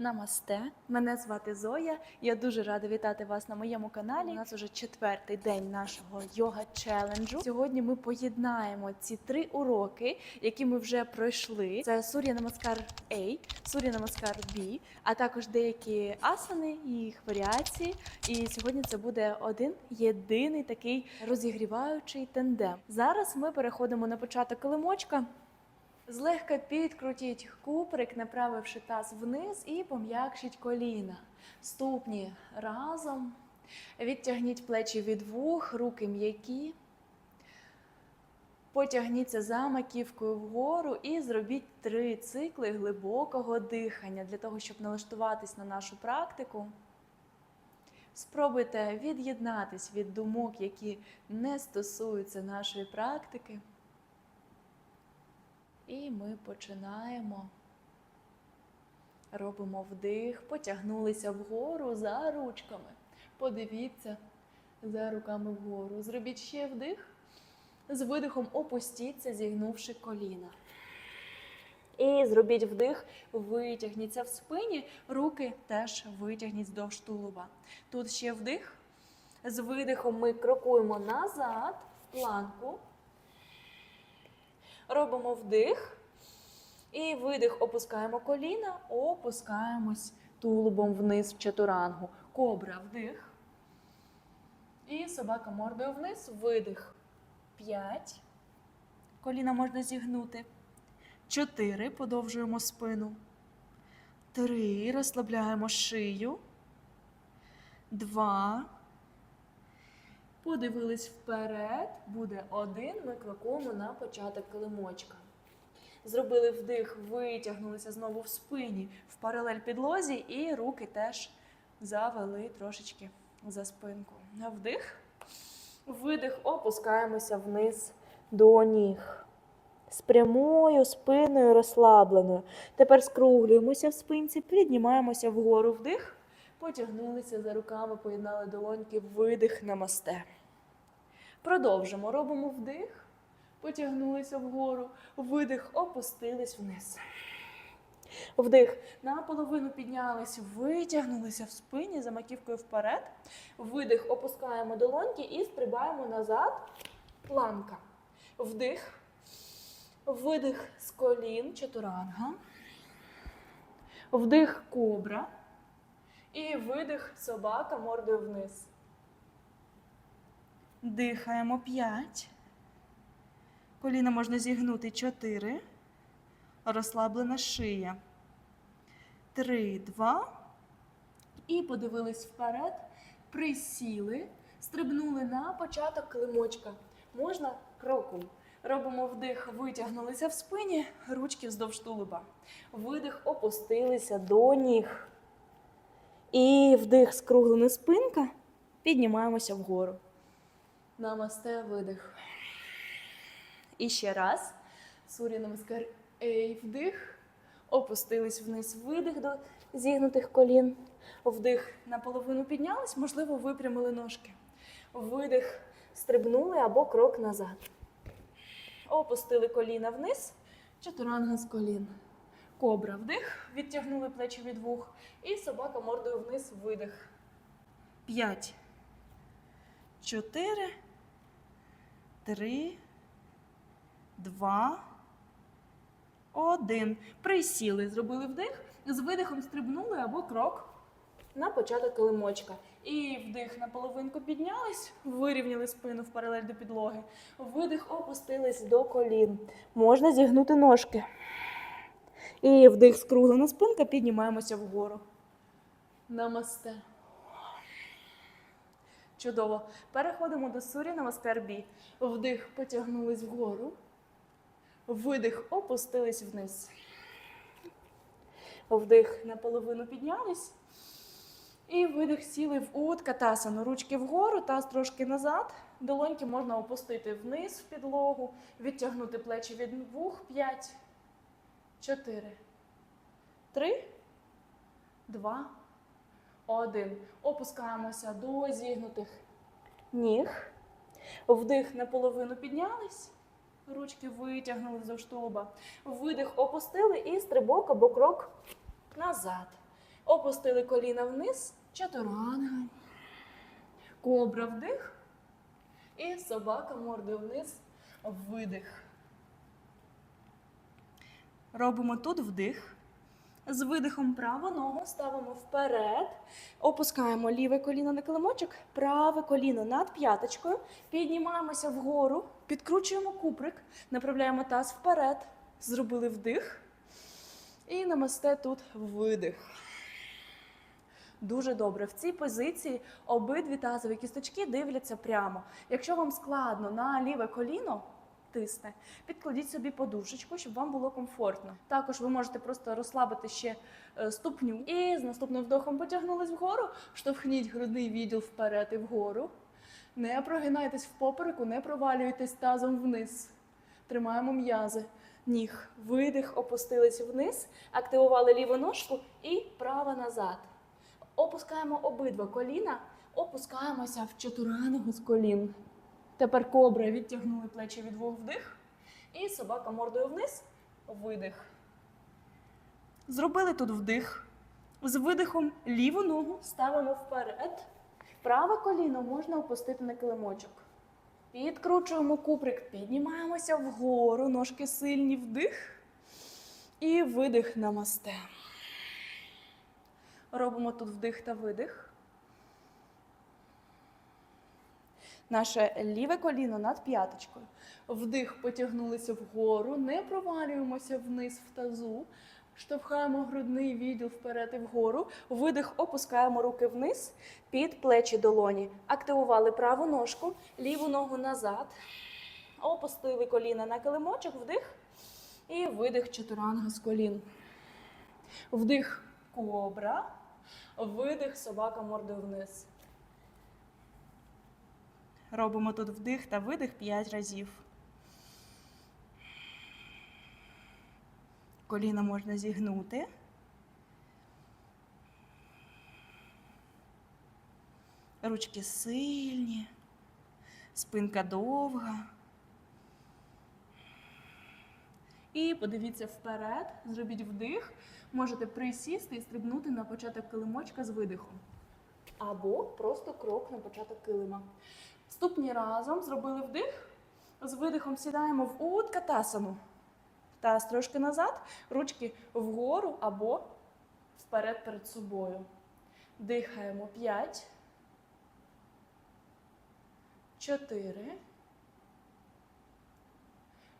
Намасте, мене звати Зоя. Я дуже рада вітати вас на моєму каналі. У нас уже четвертий день нашого йога челенджу. Сьогодні ми поєднаємо ці три уроки, які ми вже пройшли. Це Сур'я Намаскар A, Сур'я Намаскар B, а також деякі асани і їх варіації. І сьогодні це буде один єдиний такий розігріваючий тендем. Зараз ми переходимо на початок килимочка. Злегка підкрутіть куприк, направивши таз вниз і пом'якшіть коліна. Ступні разом. Відтягніть плечі від вух, руки м'які. Потягніться за маківкою вгору і зробіть три цикли глибокого дихання для того, щоб налаштуватись на нашу практику. Спробуйте від'єднатись від думок, які не стосуються нашої практики. І ми починаємо. Робимо вдих, потягнулися вгору за ручками. Подивіться за руками вгору. Зробіть ще вдих. З видихом опустіться, зігнувши коліна. І зробіть вдих, витягніться в спині, руки теж витягніть здовж тулуба. Тут ще вдих. З видихом ми крокуємо назад в планку. Робимо вдих. І видих, опускаємо коліна, опускаємось тулубом вниз в чатурангу. Кобра вдих. І собака мордою вниз, видих. П'ять. Коліна можна зігнути. Чотири. Подовжуємо спину. Три. Розслабляємо шию. Два. Подивились вперед, буде один. Ми крокуємо на початок килимочка. Зробили вдих, витягнулися знову в спині в паралель підлозі, і руки теж завели трошечки за спинку. На вдих, видих, опускаємося вниз до ніг. З прямою спиною розслабленою. Тепер скруглюємося в спинці, піднімаємося вгору вдих. Потягнулися за руками, поєднали долоньки, видих намасте. Продовжимо. Робимо вдих, потягнулися вгору, видих, опустились вниз. Вдих. Наполовину піднялись, витягнулися в спині за маківкою вперед. Видих, опускаємо долоньки і стрибаємо назад. Планка. Вдих. Видих з колін, чатуранга. Вдих кобра. І видих собака мордою вниз. Дихаємо 5. Коліна можна зігнути 4. Розслаблена шия. 3, 2. І подивились вперед. Присіли. Стрибнули на початок килимочка. Можна кроком. Робимо вдих, витягнулися в спині, ручки вздовж тулуба. Видих, опустилися до ніг. І вдих, скруглена спинка. Піднімаємося вгору. Намасте, видих. І ще раз. Сурі намаскар. Ей, вдих. Опустились вниз, видих до зігнутих колін. Вдих наполовину піднялись, можливо, випрямили ножки. Видих, стрибнули або крок назад. Опустили коліна вниз, чатуранга з колін. Кобра вдих, відтягнули плечі від вух. І собака мордою вниз, видих. П'ять. Чотири. Три. Два. Один. Присіли. Зробили вдих. З видихом стрибнули або крок на початок килимочка. І вдих на половинку піднялись, вирівняли спину в паралель до підлоги. Видих опустились до колін. Можна зігнути ножки. І вдих скруглена спинка, піднімаємося вгору. Намасте. Чудово. Переходимо до сурі намаскар бі. Вдих, потягнулись вгору. Видих, опустились вниз. Вдих наполовину піднялись. І видих сіли в уткатасану. Ручки вгору, таз трошки назад. Долоньки можна опустити вниз в підлогу, відтягнути плечі від вух. П'ять, чотири, три, два, один. Опускаємося до зігнутих ніг. Вдих наполовину піднялись. Ручки витягнули з тулуба. Видих опустили і стрибок або крок назад. Опустили коліна вниз, чатуранга. Кобра вдих. І собака мордою вниз, видих. Робимо тут вдих. З видихом праву ногу ставимо вперед. Опускаємо ліве коліно на килимочок, праве коліно над п'яточкою. Піднімаємося вгору, підкручуємо куприк, направляємо таз вперед. Зробили вдих. І намасте тут видих. Дуже добре. В цій позиції обидві тазові кісточки дивляться прямо. Якщо вам складно на ліве коліно тисне, підкладіть собі подушечку, щоб вам було комфортно. Також ви можете просто розслабити ще е, ступню. І з наступним вдохом потягнулись вгору, штовхніть грудний відділ вперед і вгору. Не прогинайтесь в попереку, не провалюйтесь тазом вниз. Тримаємо м'язи. Ніг. Видих, опустились вниз, активували ліву ножку і права назад. Опускаємо обидва коліна, опускаємося в чотирангу з колін. Тепер кобра відтягнули плечі від вух вдих. І собака мордою вниз, видих. Зробили тут вдих. З видихом ліву ногу ставимо вперед. Праве коліно можна опустити на килимочок. Підкручуємо куприк, піднімаємося вгору, ножки сильні вдих. І видих намасте. Робимо тут вдих та видих. Наше ліве коліно над п'яточкою. Вдих потягнулися вгору, не провалюємося вниз в тазу. Штовхаємо грудний відділ вперед і вгору. Видих, опускаємо руки вниз, під плечі долоні. Активували праву ножку, ліву ногу назад. Опустили коліна на килимочок, вдих. І видих чотиранга з колін. Вдих кобра. Видих собака мордою вниз. Робимо тут вдих та видих 5 разів. Коліна можна зігнути. Ручки сильні, спинка довга. І подивіться вперед, зробіть вдих. Можете присісти і стрибнути на початок килимочка з видихом. Або просто крок на початок килима. Ступні разом зробили вдих. З видихом сідаємо в уткатасану. Таз трошки назад, ручки вгору або вперед перед собою. Дихаємо 5, 4.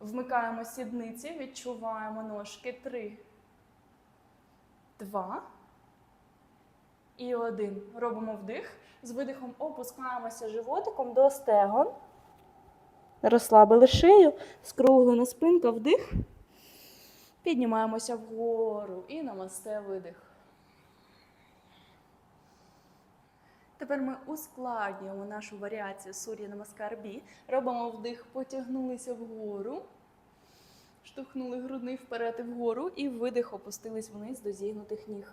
Вмикаємо сідниці, відчуваємо ножки. 3, 2 і 1. Робимо вдих. З видихом опускаємося животиком до стегон. Розслабили шию, скруглена спинка, вдих. Піднімаємося вгору і намасте видих. Тепер ми ускладнюємо нашу варіацію сур'я намаскар бі. Робимо вдих, потягнулися вгору. Штовхнули грудний вперед і вгору, і видих опустились вниз до зігнутих ніг.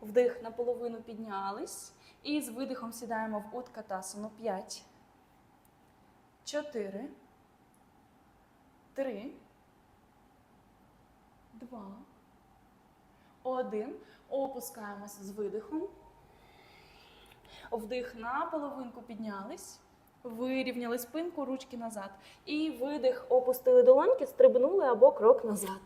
Вдих наполовину піднялись. І з видихом сідаємо в уткатасану 5, 4, 3, 2, 1. Опускаємося з видихом. Вдих на половинку піднялись. Вирівняли спинку, ручки назад. І видих, опустили долоньки, стрибнули або крок назад.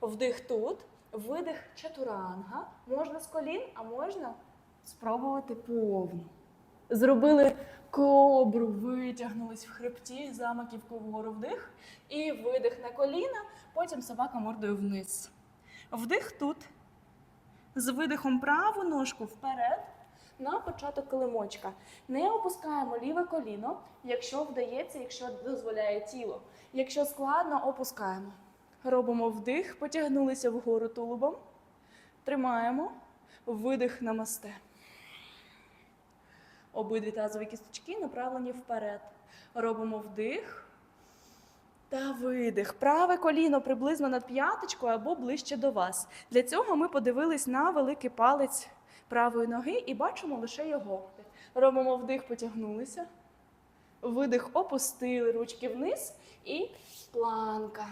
Вдих тут, видих чатуранга. Можна з колін, а можна спробувати повну. Зробили кобру, витягнулись в хребті, замаківку вгору вдих. І видих на коліна, потім собака мордою вниз. Вдих тут. З видихом праву ножку вперед на початок килимочка. Не опускаємо ліве коліно, якщо вдається, якщо дозволяє тіло. Якщо складно, опускаємо. Робимо вдих, потягнулися вгору тулубом. Тримаємо. Видих намасте. Обидві тазові кісточки направлені вперед. Робимо вдих та видих. Праве коліно приблизно над п'яточкою або ближче до вас. Для цього ми подивились на великий палець правої ноги і бачимо лише його. Робимо вдих, потягнулися. Видих, опустили ручки вниз і планка.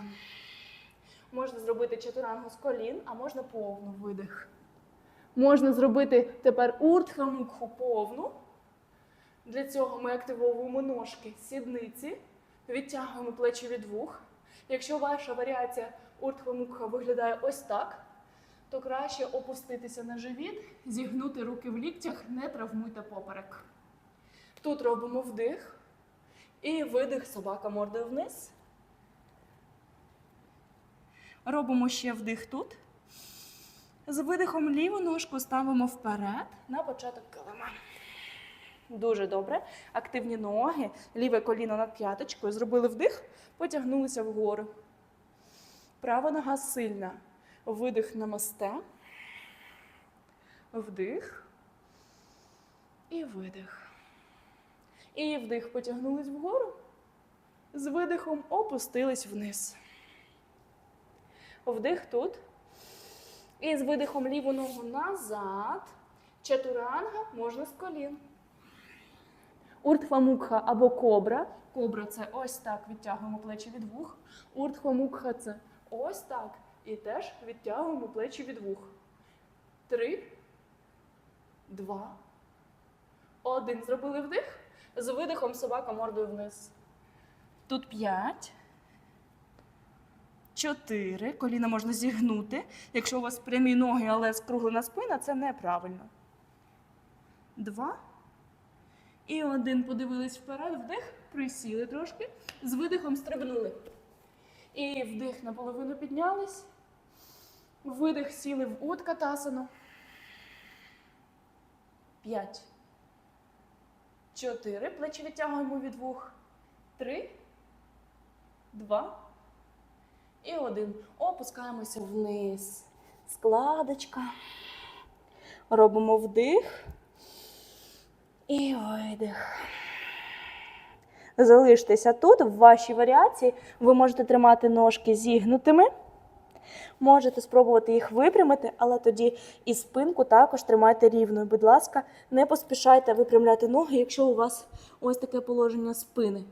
Можна зробити чатурангу з колін, а можна повну видих. Можна зробити тепер уртхамукху повну. Для цього ми активовуємо ножки, сідниці, відтягуємо плечі від вух. Якщо ваша варіація уртхамукха виглядає ось так, то краще опуститися на живіт, зігнути руки в ліктях, не травмуйте поперек. Тут робимо вдих і видих собака мордою вниз. Робимо ще вдих тут. З видихом ліву ножку ставимо вперед на початок килима. Дуже добре. Активні ноги, ліве коліно над п'яточкою. Зробили вдих, потягнулися вгору. Права нога сильна. Видих на мосте. Вдих. І видих. І вдих потягнулись вгору. З видихом опустились вниз. Вдих тут. І з видихом ліву ногу назад. Чатуранга можна з колін. Уртхвамукха або кобра. Кобра це ось так відтягуємо плечі від вух. Уртхвамукха це ось так. І теж відтягуємо плечі від вух. Три, два, один. Зробили вдих. З видихом собака мордою вниз. Тут п'ять. Чотири. Коліна можна зігнути. Якщо у вас прямі ноги, але скруглена спина, це неправильно. Два. І один. Подивились вперед. Вдих. Присіли трошки. З видихом стрибнули. І вдих наполовину піднялись. Видих сіли в уткатасану. П'ять. Чотири. Плечі відтягуємо від вух. Три. Два. І один. Опускаємося вниз. Складочка. Робимо вдих. І видих. Залиштеся тут, в вашій варіації. Ви можете тримати ножки зігнутими. Можете спробувати їх випрямити, але тоді і спинку також тримайте рівною. Будь ласка, не поспішайте випрямляти ноги, якщо у вас ось таке положення спини.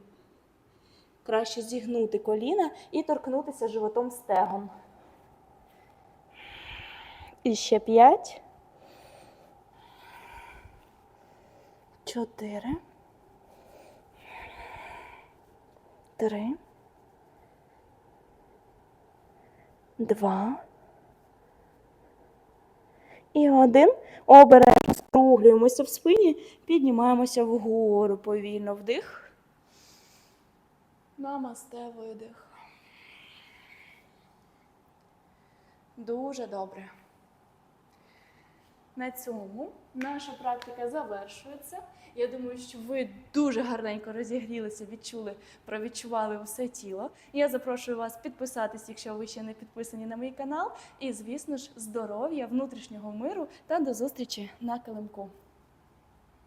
Краще зігнути коліна і торкнутися животом стегом. І ще п'ять. Чотири. Три. Два. І один. Обережно скруглюємося в спині, піднімаємося вгору повільно вдих. Намасте видих. Дуже добре. На цьому наша практика завершується. Я думаю, що ви дуже гарненько розігрілися, відчули, провідчували усе тіло. Я запрошую вас підписатись, якщо ви ще не підписані на мій канал. І, звісно ж, здоров'я, внутрішнього миру та до зустрічі на килимку.